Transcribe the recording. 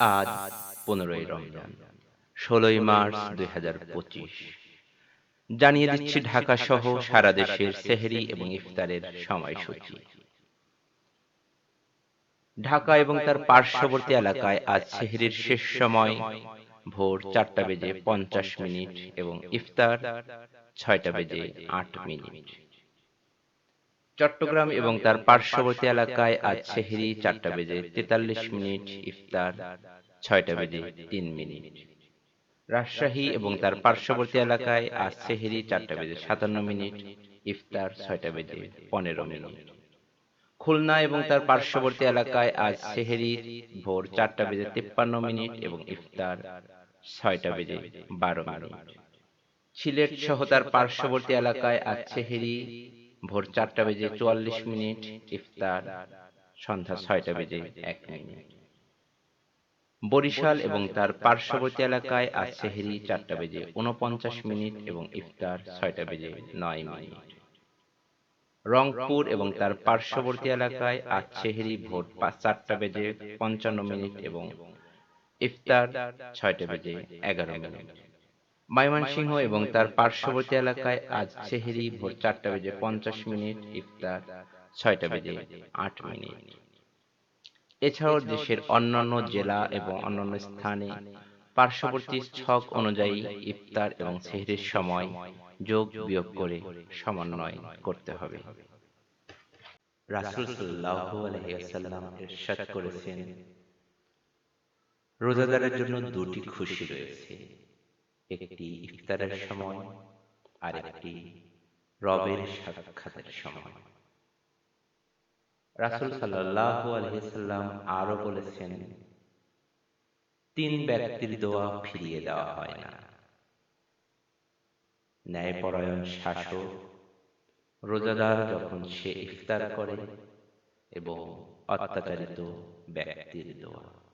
আজ পনেরোই রমজান, ষোলোই মার্চ দুই হাজার পঁচিশ। জানিয়ে দিচ্ছি ঢাকা সহ সারা দেশের সেহরি এবং ইফতারের সময়সূচি। ঢাকা এবং তার পার্শ্ববর্তী এলাকায় আজ সেহরির শেষ সময়, ভোর চারটা বেজে পঞ্চাশ মিনিট এবং ইফতার ছয়টা বেজে আট মিনিট। চট্টগ্রাম এবং তার পার্শ্ববর্তী এলাকায় আজ সেহরি চারটা বেজে তেতাল্লিশ মিনিট ইফতার ছয়টা বেজে তিন মিনিট। রাজশাহী এবং তার পার্শ্ববর্তী এলাকায় আজ সেহেরি চারটা বেজে সাতান্ন মিনিট ইফতার ছয়টা বেজে পনেরো মিনিট। খুলনা এবং তার পার্শ্ববর্তী এলাকায় আজ সেহেরি ভোর চারটা বেজে তিপ্পান্ন মিনিট এবং ইফতার ছয়টা বেজে বারো মিনিট। সিলেট সহ তার পার্শ্ববর্তী এলাকায় আজ সেহেরি ভোর চারটা বেজে চুয়াল্লিশ মিনিট ইফতার সন্ধ্যা ছয়টা বেজে এক মিনিট। বরিশাল এবং তার পার্শ্ববর্তী এলাকায় আজ সেহেরি চারটা বেজে উনপঞ্চাশ মিনিট এবং ইফতার ছয়টা বেজে নয় মিনিট। রংপুর এবং তার পার্শ্ববর্তী এলাকায় আজ সেহেরি ভোর চারটা বেজে পঞ্চান্ন মিনিট এবং ইফতার ছয়টা বেজে এগারো মিনিট। ময়মনসিংহ এবং তার পার্শ্ববর্তী এলাকায় আজ সেহেরি ভোর চারটা বেজে পঞ্চাশ মিনিট ইফতার ছয়টা বেজে আট মিনিট। এছাড়াও দেশের অন্যান্য জেলা এবং অন্যান্য স্থানে পার্শ্ববর্তী ছক অনুযায়ী ইফতার এবং সেহরির সময় যোগ বিয়োগ করে সমন্বয় করতে হবে। রাসুল করেছেন। রোজাদারের জন্য দুটি খুশি রয়েছে। একটি ইফতারের সময় আর একটি রবের সাক্ষাতের সময়। রাসুল সাল্লাহ আলহিসাল্লাম আরও বলেছেন, তিন ব্যক্তির দোয়া ফিরিয়ে দেওয়া হয় না। ন্যায়পরায়ণ শাসক রোজাদার যখন সে ইফতার করে এবং অত্যাচারিত ব্যক্তির দোয়া।